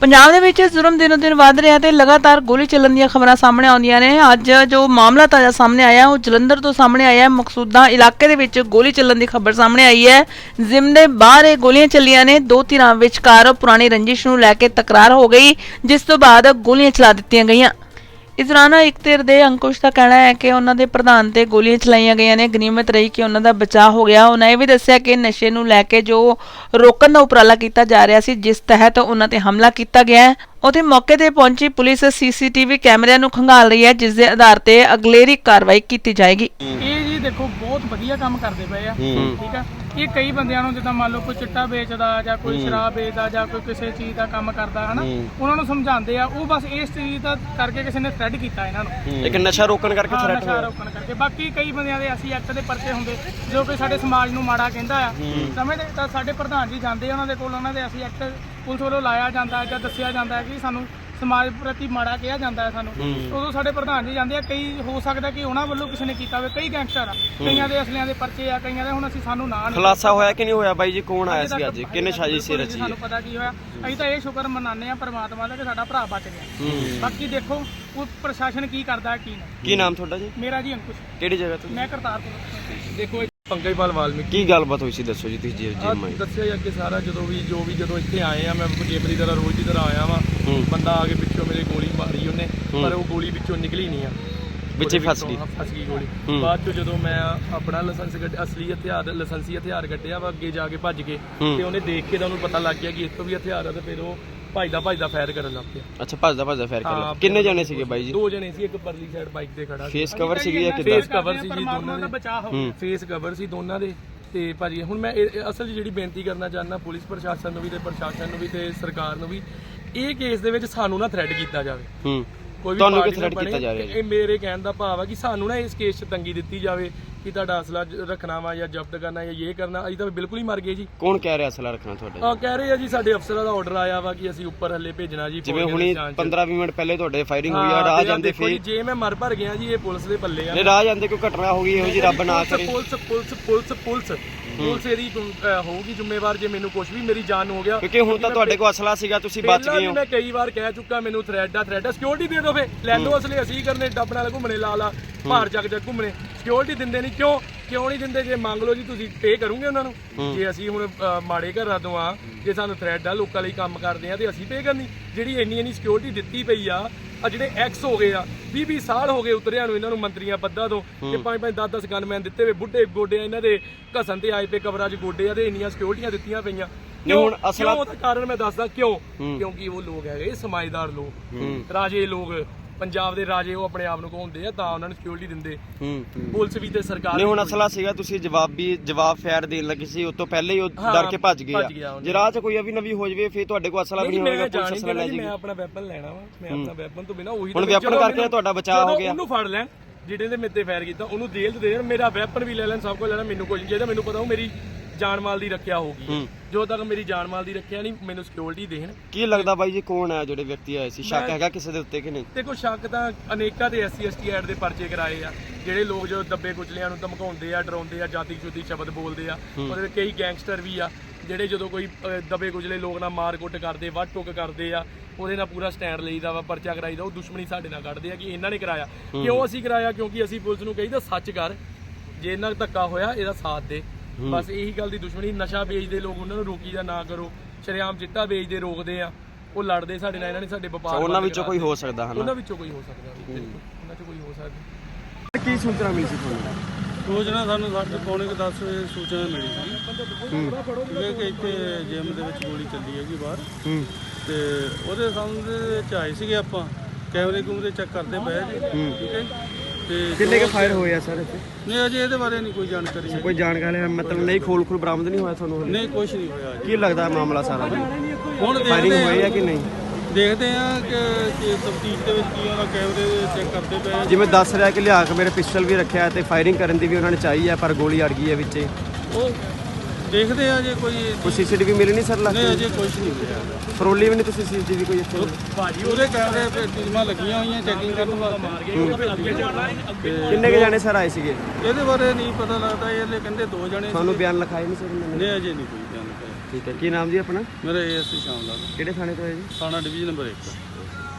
ਪੰਜਾਬ ਦੇ ਵਿੱਚ ਜ਼ੁਲਮ ਦਿਨੋ ਦਿਨ ਵੱਧ ਰਿਹਾ ਤੇ ਲਗਾਤਾਰ ਗੋਲੀ ਚੱਲਣ ਦੀਆਂ ਖਬਰਾਂ ਸਾਹਮਣੇ ਆਉਂਦੀਆਂ ਨੇ। ਅੱਜ ਜੋ ਮਾਮਲਾ ਤਾਜ਼ਾ ਸਾਹਮਣੇ ਆਇਆ, ਉਹ ਜਲੰਧਰ ਤੋਂ ਸਾਹਮਣੇ ਆਇਆ ਮਕਸੂਦਾ ਇਲਾਕੇ ਦੇ ਵਿੱਚ ਗੋਲੀ ਚੱਲਣ ਦੀ ਖਬਰ ਸਾਹਮਣੇ ਆਈ ਹੈ। ਜ਼ਿਮ ਦੇ ਬਾਹਰ ਇਹ ਗੋਲੀਆਂ ਚੱਲੀਆਂ ਨੇ। ਦੋ ਧਿਰਾਂ ਵਿਚਕਾਰ ਪੁਰਾਣੀ ਰੰਜਿਸ਼ ਨੂੰ ਲੈ ਕੇ ਤਕਰਾਰ ਹੋ ਗਈ, ਜਿਸ ਤੋਂ ਬਾਅਦ ਗੋਲੀਆਂ ਚਲਾ ਦਿੱਤੀਆਂ ਗਈਆਂ। ਇਸ ਦੌਰਾਨ ਇੱਕ ਧਿਰ ਦੇ ਅੰਕੁਸ਼ ਦਾ ਕਹਿਣਾ ਹੈ ਕਿ ਉਹਨਾਂ ਦੇ ਪ੍ਰਧਾਨ ਤੇ ਗੋਲੀਆਂ ਚਲਾਈਆਂ ਗਈਆਂ ਨੇ। ਗਨੀਮਤ ਰਹੀ ਕਿ ਉਹਨਾਂ ਦਾ ਬਚਾਅ ਹੋ ਗਿਆ। ਉਹਨਾਂ ਇਹ ਵੀ ਦੱਸਿਆ ਕਿ ਨਸ਼ੇ ਨੂੰ ਲੈ ਕੇ ਜੋ ਰੋਕਣ ਦਾ ਉਪਰਾਲਾ ਕੀਤਾ ਜਾ ਰਿਹਾ ਸੀ, ਜਿਸ ਤਹਿਤ ਉਹਨਾਂ ਤੇ ਹਮਲਾ ਕੀਤਾ ਗਿਆ ਹੈ। ਉਥੇ ਮੌਕੇ ਤੇ ਪਹੁੰਚੀ ਪੁਲਿਸ ਸੀਸੀਟੀਵੀ ਕੈਮਰਿਆਂ ਨੂੰ ਖੰਗਾਲ ਰਹੀ ਹੈ ਜਿਸ ਦੇ ਆਧਾਰ ਤੇ ਅਗਲੇਰੀ ਕਾਰਵਾਈ ਕੀਤੀ ਜਾਏਗੀ। ਇਹ ਜੀ ਦੇਖੋ ਬਹੁਤ ਵਧੀਆ ਕੰਮ ਕਰਦੇ ਪਏ ਆ। ਠੀਕ ਆ? ਇਹ ਕਈ ਬੰਦਿਆਂ ਨੂੰ ਜਿੱਦਾਂ ਮੰਨ ਲਓ ਕੋਈ ਚਿੱਟਾ ਵੇਚਦਾ ਜਾਂ ਕੋਈ ਸ਼ਰਾਬ ਵੇਚਦਾ ਜਾਂ ਕੋਈ ਕਿਸੇ ਚੀਜ਼ ਦਾ ਕੰਮ ਕਰਦਾ ਹਨਾ? ਉਹਨਾਂ ਨੂੰ ਸਮਝਾਉਂਦੇ ਆ ਉਹ ਬਸ ਇਸ ਚੀਜ਼ ਦਾ ਕਰਕੇ ਕਿਸੇ ਨੇ ਥ੍ਰੈਡ ਕੀਤਾ ਇਹਨਾਂ ਨੂੰ। ਇੱਕ ਨਸ਼ਾ ਰੋਕਣ ਕਰਕੇ ਹਾਂ, ਥ੍ਰੈਟ ਨਸ਼ਾ ਰੋਕਣ ਕਰਕੇ। ਬਾਕੀ ਕਈ ਬੰਦਿਆਂ ਦੇ ਅਸੀਂ ਐਕਟ ਦੇ ਪਰਚੇ ਹੁੰਦੇ ਜੋ ਕਿ ਸਾਡੇ ਸਮਾਜ ਨੂੰ ਮਾੜਾ ਕਹਿੰਦਾ ਆ। ਸਮਝਦੇ? ਤਾਂ ਸਾਡੇ ਪ੍ਰਧਾਨ ਜੀ ਜਾਂਦੇ ਆ ਉਹਨਾਂ ਦੇ ਕੋਲ ਉਹਨਾਂ ਦੇ ਅਸੀਂ ਐਕਟ ਪੁਲਿਸ ਵੱਲੋਂ ਲਾਇਆ ਜਾਂਦਾ ਹੈ ਜਾਂ ਦੱਸਿਆ ਜਾਂਦਾ ਹੈ ਕਿ ਸਾਨੂੰ ਸਮਾਜ ਪ੍ਰਤੀ ਮਾੜਾ ਕਿਹਾ ਜਾਂਦਾ ਹੈ ਸਾਨੂੰ। ਉਦੋਂ ਸਾਡੇ ਪ੍ਰਧਾਨ ਜੀ ਜਾਂਦੇ ਆ ਕਈ ਹੋ ਸਕਦਾ ਕਿ ਉਹਨਾਂ ਵੱਲੋਂ ਕਿਸੇ ਨੇ ਕੀਤਾ ਹੋਵੇ ਕਈ ਗੈਂਗਸਟਰ ਆ। ਕਈਆਂ ਦੇ ਅਸਲਿਆਂ ਦੇ ਪਰਚੇ ਆ ਕਈਆਂ ਦੇ ਹੁਣ ਅਸੀਂ ਸਾਨੂੰ ਨਾਂ ਨਹੀਂ ਖੁਲਾਸਾ ਹੋਇਆ ਕਿ ਨਹੀਂ ਹੋਇਆ ਬਾਈ ਜੀ? ਕੌਣ ਆਇਆ ਸੀ ਅੱਜ? ਕਿੰਨੇ ਸਾਜ਼ਿਸ਼ ਸੀ ਰਚੀ ਸਾਨੂੰ ਪਤਾ ਕੀ ਹੋਇਆ। ਅਸੀਂ ਤਾਂ ਇਹ ਸ਼ੁਕਰ ਮਨਾਉਂਦੇ ਆ ਪ੍ਰਮਾਤਮਾ ਦਾ ਕਿ ਸਾਡਾ ਭਰਾ ਬਚ ਗਿਆ। ਬਾਕੀ ਦੇਖੋ ਉਹ ਪ੍ਰਸ਼ਾਸਨ ਕੀ ਕਰਦਾ ਹੈ ਕੀ ਨਹੀਂ। ਕੀ ਨਾਮ ਤੁਹਾਡਾ ਜੀ? ਮੇਰਾ ਜੀ ਅੰਕੁਸ਼। ਕਿਹੜੀ ਜਗ੍ਹਾ ਤੋਂ? ਮੈਂ ਕਰਤਾਰਪੁਰ। ਦੇਖੋ ਪੰਕਜਪਾਲ ਵਾਲਮੀਕੀ ਕੀ ਗੱਲਬਾਤ ਹੋਈ ਸੀ ਦੱਸੋ ਜੀ ਤੁਸੀਂ ਜੀ ਆ ਜਿਮ ਆਏ ਦੱਸਿਆ ਹੀ ਅੱਗੇ ਸਾਰਾ ਜਦੋਂ ਵੀ ਜੋ ਵੀ ਜਦੋਂ ਇੱਥੇ ਆਏ ਆ ਮੈਂ ਜਿਮ ਦੀ ਤਰ੍ਹਾਂ ਰੋਜ਼ ਦੀ ਤਰ੍ਹਾਂ ਆਇਆ ਵਾਂ ਹੂੰ। ਬੰਦਾ ਆ ਕੇ ਪਿੱਛੋਂ ਮੇਰੇ ਗੋਲੀ ਮਾਰੀ ਉਹਨੇ ਪਰ ਉਹ ਗੋਲੀ ਵਿੱਚੋਂ ਨਿਕਲੀ ਨਹੀਂ ਆ ਵਿੱਚ ਫਸ ਗਈ। ਹਾਂ, ਫਸ ਗਈ ਗੋਲੀ ਹੂੰ। ਬਾਅਦ ਚ ਜਦੋਂ ਮੈਂ ਆਪਣਾ ਲਾਇਸੈਂਸ ਕੱਢ ਅਸਲੀ ਹਥਿਆਰ ਲਾਇਸੈਂਸੀ ਹਥਿਆਰ ਕੱਢਿਆ ਵਾ ਅੱਗੇ ਜਾ ਕੇ ਭੱਜ ਕੇ ਹੂੰ। ਤੇ ਉਹਨੇ ਦੇਖ ਕੇ ਤਾਂ ਉਹਨੂੰ ਪਤਾ ਲੱਗ ਗਿਆ ਕਿ ਇੱਥੋਂ ਵੀ ਹਥਿਆਰ ਆ ਤੇ ਫਿਰ ਉਹ ਭੱਜਦਾ ਭੱਜਦਾ ਫਾਇਰ ਕਰਨ ਲੱਗ ਪਿਆ। ਅੱਛਾ ਭੱਜਦਾ ਭੱਜਦਾ ਫੇਰ ਕਰ ਹਾਂ, ਕਿੰਨੇ ਜਾਣੇ ਸੀਗੇ ਬਾਈ ਜੀ? ਦੋ ਜਣੇ ਸੀ ਇੱਕ ਪਰਲੀ ਸਾਈਡ ਬਾਈਕ ਤੇ ਖੜਾ ਸੀ। ਫੇਸ ਕਵਰ ਸੀਗੀ ਜਾਂ ਕਿੱਦਾਂ? ਫੇਸ cover ਸੀ ਜੀ ਦੋਨਾਂ ਦਾ ਦੇ। ਬਚਾਅ ਹੋ ਹੂੰ। ਫੇਸ ਕਵਰ ਸੀ ਦੋਨਾਂ ਦੇ। ਤੇ ਭਾਜੀ ਹੁਣ ਮੈਂ ਇਹ- ਇਹ ਅਸਲ 'ਚ ਜਿਹੜੀ ਬੇਨਤੀ ਕਰਨਾ ਚਾਹੁੰਦਾ ਪੁਲਿਸ ਪ੍ਰਸ਼ਾਸਨ ਨੂੰ ਵੀ ਤੇ ਪ੍ਰਸ਼ਾਸਨ ਨੂੰ ਵੀ ਤੇ ਸਰਕਾਰ ਨੂੰ ਵੀ ਇਹ ਕੇਸ ਦੇ ਵਿੱਚ ਸਾਨੂੰ ਨਾ ਥ੍ਰੈਡ ਕੀਤਾ ਜਾਵੇ। ਹੂੰ। ਕੋਈ ਵੀ ਤੁਹਾਨੂੰ ਕੀ ਨਾ ਕੀਤਾ ਜਾ ਰਿਹਾ ਜੀ? ਇਹ ਮੇਰੇ ਕਹਿਣ ਦਾ ਭਾਵ ਆ ਕਿ ਸਾਨੂੰ ਨਾ ਇਸ ਕੇਸ 'ਚ ਤੰਗੀ ਦਿੱਤੀ ਜਾਵੇ ਕਿ ਤੁਹਾਡਾ ਅਸਲਾ ਜ- ਰੱਖਣਾ ਵਾ ਜਾਂ ਜ਼ਬਤ ਕਰਨਾ ਜਾਂ ਇਹ ਕਰਨਾ ਅਸੀਂ ਤਾਂ ਬਿਲਕੁਲ ਹੀ ਮਰ ਗਏ ਜੀ। ਕੌਣ ਕਹਿ ਰਿਹਾ ਅਸਲਾ ਰੱਖਣਾ ਤੁਹਾਡੇ ਆ ਕਹਿ ਰਹੇ ਆ ਜੀ ਸਾਡੇ ਅਫਸਰਾਂ ਦਾ ਆਰਡਰ ਆਇਆ ਵਾ ਕਿ ਅਸੀਂ ਉੱਪਰ ਹੱਲੇ ਭੇਜਣਾ ਜੀ ਜਿਵੇਂ ਫੌਜ ਦੇ ਹੁਣੀ ਨਿਸ਼ਾਨ 'ਚ। 15-20 ਮਿੰਟ ਪਹਿਲੇ ਤੁਹਾਡੇ ਫਾਇਰਿੰਗ ਹੋਈ ਆ ਰਾਹ ਤੇ ਜਾਂਦੇ ਦੇਖੋ ਜੀ, ਫੇਰ। ਜੇ ਮੈਂ ਮਰ ਭਰ ਗਿਆ ਜੀ ਇਹ ਪੁਲਿਸ ਦੇ ਪੱਲੇ ਆ। ਨੇ ਰਾਹ ਜਾਂਦੇ ਕੋਈ ਘਟਨਾ ਹੋ ਗਈ ਇਹੋ ਜੀ ਰੱਬ ਨਾ ਪੁਲਿਸ- ਕਰੇ। Police police police police. Police ਇਹਦੀ ਅਹ, ਹੋਊਗੀ ਜ਼ਿੰਮੇਵਾਰ ਜੇ ਮੈਨੂੰ ਕੁਝ ਵੀ ਮੇਰੀ ਜਾਨ ਨੂੰ ਹੋ ਗਿਆ। ਕਿਉਂਕਿ ਹੁਣ ਤਾਂ ਤੁਹਾਡੇ ਕੋਲ ਅਸਲਾ ਸੀਗਾ ਤੁਸੀਂ ਬਚ ਪਹਿਲਾਂ ਗਏ ਵੀ ਹੋ। ਮੈਂ ਕਈ ਵਾਰ ਕਹਿ ਚੁੱਕਾ ਮੈਨੂੰ ਥ੍ਰੈਡ ਆ ਥ੍ਰੈਡ ਆ। ਸਿਕਿਉਰਿਟੀ ਦੇ ਫੇ। ਲੈ ਲਓ ਅਸਲੇ ਅਸੀਂ ਕਰਨੇ ਡੱਬ ਨਾਲ ਘੁੰਮਣੇ ਲਾ ਲਾ ਭਾਰ ਚੱਕ ਚੱਕ ਘੁੰਮਣੇ। ਸਿਕਿਉਰਿਟੀ ਦਿੰਦੇ ਨਹੀਂ ਕਿਉਂ? ਕਿਉਂ ਨਹੀਂ ਦਿੰਦੇ? ਜੇ ਮੰਗ ਲਓ ਜੀ ਤੁਸੀਂ ਪੇ ਕਰੋਗੇ ਉਹਨਾਂ ਨੂੰ। ਜੇ ਅਸੀਂ ਹੁਣ ਮਾੜੇ ਘਰਾਂ ਤੋਂ ਆ ਜੇ ਸਾਨੂੰ ਥ੍ਰੈਡ ਆ ਲੋਕਾਂ ਲਈ ਕੰਮ ਕਰਦੇ ਆ ਤੇ ਅਸੀਂ ਪੇ ਕਰਨੀ। ਜਿਹੜੀ ਇੰਨੀ ਇੰਨੀ ਸਿਕਿਉਰਿਟੀ ਦਿੱਤੀ ਪਈ ਆ ਆ ਜਿਹੜੇ ਐਕਸ ਹੋ ਗਏ ਆ 20 20 ਸਾਲ ਹੋ ਗਏ ਉਤਰਿਆਂ ਨੂੰ ਇਹਨਾਂ ਨੂੰ ਮੰਤਰੀਆਂ ਪੱਦਾਂ ਤੋਂ ਤੇ ਪੰਜ ਪੰਜ 10 10 ਗਨਮੈਨ ਦਿੱਤੇ ਵੇ ਬੁੱਢੇ ਗੋਡੇ ਇਹਨਾਂ ਦੇ ਘਸਨ ਤੇ ਆਏ ਪੇ ਕਵਰਾਂ 'ਚ ਗੋਡੇ ਆ ਤੇ ਇੰਨੀਆਂ ਸਿਕਿਉਰਿਟੀਆਂ ਦਿੱਤੀਆਂ ਪਈਆਂ। ਕਿਉਂ ਹੁਣ ਅਸਲਾ- ਕਿਉਂ ਉਹਦਾ ਕਾਰਨ ਮੈਂ ਦੱਸਦਾ ਕਿਉਂ? ਕਿਉਂਕਿ ਉਹ ਲੋਕ ਹੈਗੇ ਸਮਝਦਾਰ ਲੋਕ ਰਾਜੇ ਲੋਕ। ਪੰਜਾਬ ਦੇ ਰਾਜੇ ਉਹ ਆਪਣੇ ਆਪ ਨੂੰ ਕਹਾਉਂਦੇ ਆ ਤਾਂ ਉਹਨਾਂ ਨੂੰ ਸਿਕਿਉਰਿਟੀ ਦਿੰਦੇ। ਹੂੰ ਪੁਲਿਸ ਵੀ ਤੇ ਸਰਕਾਰ ਨਹੀਂ ਹੁਣ ਅਸਲਾ ਸੀਗਾ ਤੁਸੀਂ ਜਵਾਬ ਵੀ ਜਵਾਬ ਫੈਰ ਦੇਣ ਲੱਗੇ ਸੀ ਉਸ ਤੋਂ ਪਹਿਲੇ ਹੀ ਉਹ ਡਰ ਕੇ ਭੱਜ ਗਏ ਆ। ਜੇ ਰਾਹ 'ਚ ਕੋਈ ਅਵੀ ਨਵੀ ਹੋ ਜਵੇ ਫੇਰ ਤੁਹਾਡੇ ਕੋਲ ਅਸਲਾ ਵੀ ਨਹੀਂ ਨਹੀਂ ਮੈਂ ਪੁਲਿਸ ਅਸਲਾ ਲੈ ਆਪਣਾ ਵੈਪਨ ਲੈਣਾ ਵਾ ਮੈਂ ਆਪਣਾ ਵੈਪਨ ਤੋਂ ਬਿਨਾ ਉਹੀ ਹੁਣ ਜਦੋਂ ਕਰਕੇ ਤੁਹਾਡਾ ਬਚਾਅ ਹੋ ਗਿਆ। ਉਹਨੂੰ ਫੜ ਲੈਣ ਜਿਹੜੇ ਦੇ ਮੇਤੇ ਫਾਇਰ ਕੀਤਾ ਉਹਨੂੰ ਜੇਲ੍ਹ ਦੇ ਦੇਣ ਮੇਰਾ ਵੈਪਨ ਵੀ ਲੈ ਲੈਣ ਸਭ ਕੁਝ ਲੈਣਾ ਮੈਨੂੰ ਕੁਝ ਨਹੀਂ ਚਾਹੀਦਾ ਮੈਨੂੰ ਪਤਾ ਉਹ ਮੇਰੀ ਜਾਨ ਮਾਲ ਦੀ ਰੱਖਿਆ ਹੋਊਗੀ। ਜੋ ਤੱਕ ਮੇਰੀ ਜਾਨ ਮਾਲ ਦੀ ਰੱਖਿਆ ਨਹੀਂ ਮੈਨੂੰ ਸਿਕਿਉਰਿਟੀ ਦੇਣ। ਕੀ ਲੱਗਦਾ ਬਾਈ ਜੀ ਕੌਣ ਹੈ ਜਿਹੜੇ ਵਿਅਕਤੀ ਆਏ ਸੀ? ਸ਼ੱਕ ਮੈਂ- ਹੈਗਾ ਕਿਸੇ ਦੇ ਉੱਤੇ ਕਿ ਨਹੀਂ? ਦੇਖੋ ਸ਼ੱਕ ਤਾਂ ਅਨੇਕਾਂ ਦੇ ਐਸਸੀ ਐਸਟੀ ਐਡ ਦੇ ਪਰਚੇ ਕਰਾਏ ਆ। ਜਿਹੜੇ ਲੋਕ ਜੋ ਦੱਬੇ ਕੁਚਲਿਆਂ ਨੂੰ ਧਮਕਾਉਂਦੇ ਆ ਡਰਾਉਂਦੇ ਆ ਜਾਤੀ ਜੁਤੀ ਸ਼ਬਦ ਬੋਲਦੇ ਆ। ਉਹਦੇ ਵਿੱਚ ਕਈ ਗੈਂਗਸਟਰ ਵੀ ਆ ਜਿਹੜੇ ਜਦੋਂ ਕੋਈ ਅਹ, ਦੱਬੇ ਕੁਚਲੇ ਲੋਕ ਨਾਲ ਮਾਰ ਕੁੱਟ ਕਰਦੇ ਵੱਢ ਟੁੱਕ ਕਰਦੇ ਆ ਉਹਦੇ ਨਾਲ ਪੂਰਾ ਸਟੈਂਡ ਲਈਦਾ ਵਾ ਪਰਚਾ ਕਰਾਈਦਾ ਉਹ ਦੁਸ਼ਮਣੀ ਸਾਡੇ ਨਾਲ ਕੱਢਦੇ ਆ ਕਿ ਇਹਨਾਂ ਨੇ ਕਰਾਇਆ। ਕਿਉਂ ਅਸੀਂ ਕਰਾਇਆ? ਕਿਉਂਕਿ ਅਸੀਂ ਪੁਲਿਸ ਨੂੰ ਕਹੀਦਾ ਸੱਚ ਕਰ। ਜੇ ਇਹਨਾਂ ਨਾਲ ਧੱਕਾ ਹੋਇਆ ਇਹਦਾ ਸਾਥ ਦੇ। ਬਸ ਇਹੀ ਗੱਲ ਦੀ ਦੁਸ਼ਮਣੀ ਨਸ਼ਾ ਵੇਚਦੇ ਲੋਕ ਉਹਨਾਂ ਨੂੰ ਰੋਕੀ ਜਾਂ ਨਾ ਕਰੋ। ਸ਼ਰੇਆਮ ਚਿੱਟਾ ਵੇਚਦੇ ਰੋਕਦੇ ਆ। ਉਹ ਲੜਦੇ ਸਾਡੇ ਨਾਲ ਇਹਨਾਂ ਨੇ ਸਾਡੇ ਵਪਾਰ ਉਹਨਾਂ ਵਿੱਚੋਂ ਕੋਈ। ਹੋ ਸਕਦਾ ਹਨਾ? ਉਹਨਾਂ ਵਿੱਚੋਂ ਕੋਈ ਹੋ ਸਕਦਾ ਉਹਨਾਂ ਚੋਂ ਕੋਈ ਹੋ ਸਕਦਾ। ਕੀ ਸੂਚਨਾ ਮਿਲੀ ਸੀ ਤੁਹਾਨੂੰ? ਸੂਚਨਾ ਸਾਨੂੰ ਸਾਡੇ ਪੌਣੇ ਕੁ 10 ਵਜੇ ਸੂਚਨਾ ਮਿਲੀ ਸੀ। ਕਿ ਕਿ ਇੱਥੇ ਜਿਮ ਦੇ ਵਿੱਚ ਗੋਲੀ ਚੱਲੀ ਹੈਗੀ ਬਾਹਰ। ਹੂੰ। ਤੇ ਉਹਦੇ ਸੰਬੰਧ ਆਏ ਸੀਗੇ ਆਪਾਂ। ਕੈਮਰੇ ਕੂਮਰੇ ਚੈੱਕ ਕਰਦੇ ਪਏ ਠੀਕ ਹੈ। ਤੇ ਕਿੰਨੇ ਕੇ ਫਾਇਰ ਹੋਏ ਆ ਸਰ ਇੱਥੇ? ਨਹੀਂ ਅਜੇ ਇਹਦੇ ਬਾਰੇ ਨਹੀਂ ਕੋਈ ਜਾਣਕਾਰੀ ਹੈ ਕੋਈ ਜਾਣਕਾਰੀ ਮਤਲਬ ਨਹੀਂ ਖੋਲ ਖੋਲ ਬਰਾਮਦ ਨਹੀਂ ਹੋਇਆ ਤੁਹਾਨੂੰ ਹਲੇ? ਨਹੀਂ ਕੁਝ ਨਹੀਂ ਹੋਇਆ ਕੀ ਲੱਗਦਾ ਹੈ ਮਾਮਲਾ ਸਾਰਾ ਹੁਣ ਫਾਇਰਿੰਗ ਦੇਖਦੇ ਹੋਈ ਹੈ। ਆ ਕਿ ਨਹੀਂ? ਦੇਖਦੇ ਆ ਕਿ ਤਫਤੀਸ਼ ਦੇ ਵਿੱਚ ਕੀ ਉਹਦਾ ਕੈਮਰੇ ਚੈੱਕ ਕਰਦੇ ਪਏ ਆ। ਜਿਵੇਂ ਦੱਸ ਰਿਹਾ ਕਿ ਲਿਆ ਕੇ ਮੇਰੇ ਪਿਸਟਲ ਵੀ ਰੱਖਿਆ ਤੇ ਫਾਇਰਿੰਗ ਕਰਨ ਦੀ ਵੀ ਉਹਨਾਂ ਨੇ ਚਾਹੀ ਹੈ ਪਰ ਗੋਲੀ ਅੜ ਗਈ ਹੈ ਵਿੱਚੇ। ਉਹ ਦੇਖਦੇ ਆ ਜੇ ਕੋਈ ਕੋਈ ਸੀਸੀਟੀਵੀ ਮਿਲੀ ਨਹੀਂ ਸਰ ਨਹੀਂ ਅਜੇ ਕੁਝ ਨਹੀਂ ਹੋਇਆ ਫਰੋਲੀ ਵੀ ਨਹੀਂ ਤੁਸੀਂ ਸੀਸੀਟੀਵੀ ਕੋਈ ਇੱਥੇ? ਭਾਜੀ ਉਹਦੇ ਕੈਮਰੇ ਤੇ ਟੀਮਾਂ ਲੱਗੀਆਂ ਹੋਈਆਂ ਚੈਕਿੰਗ ਕਰਨ ਵਾਸਤੇ। ਕਿੰਨੇ ਕੇ ਜਾਣੇ ਸਰ ਆਏ ਸੀਗੇ? ਇਹਦੇ ਬਾਰੇ ਨਹੀਂ ਪਤਾ ਲੱਗਦਾ ਇਹ ਹਲੇ ਕਹਿੰਦੇ ਦੋ ਜਣੇ ਤੁਹਾਨੂੰ ਬਿਆਨ ਲਿਖਾਏ ਨਹੀਂ ਸਰ ਇਹਨਾਂ ਨੇ? ਨਹੀਂ ਅਜੇ ਨਹੀਂ ਕੋਈ ਜਾਣਕਾਰੀ ਠੀਕ ਹੈ ਕੀ ਨਾਮ ਜੀ ਆਪਣਾ? ਮੇਰਾ ਏਐਸਸੀ ਸ਼ਾਮ ਲਾਲ ਕਿਹੜੇ ਥਾਣੇ ਤੋਂ ਹੈ ਜੀ? ਥਾਣਾ ਡਿਵੀਜ਼ਨ ਨੰਬਰ 1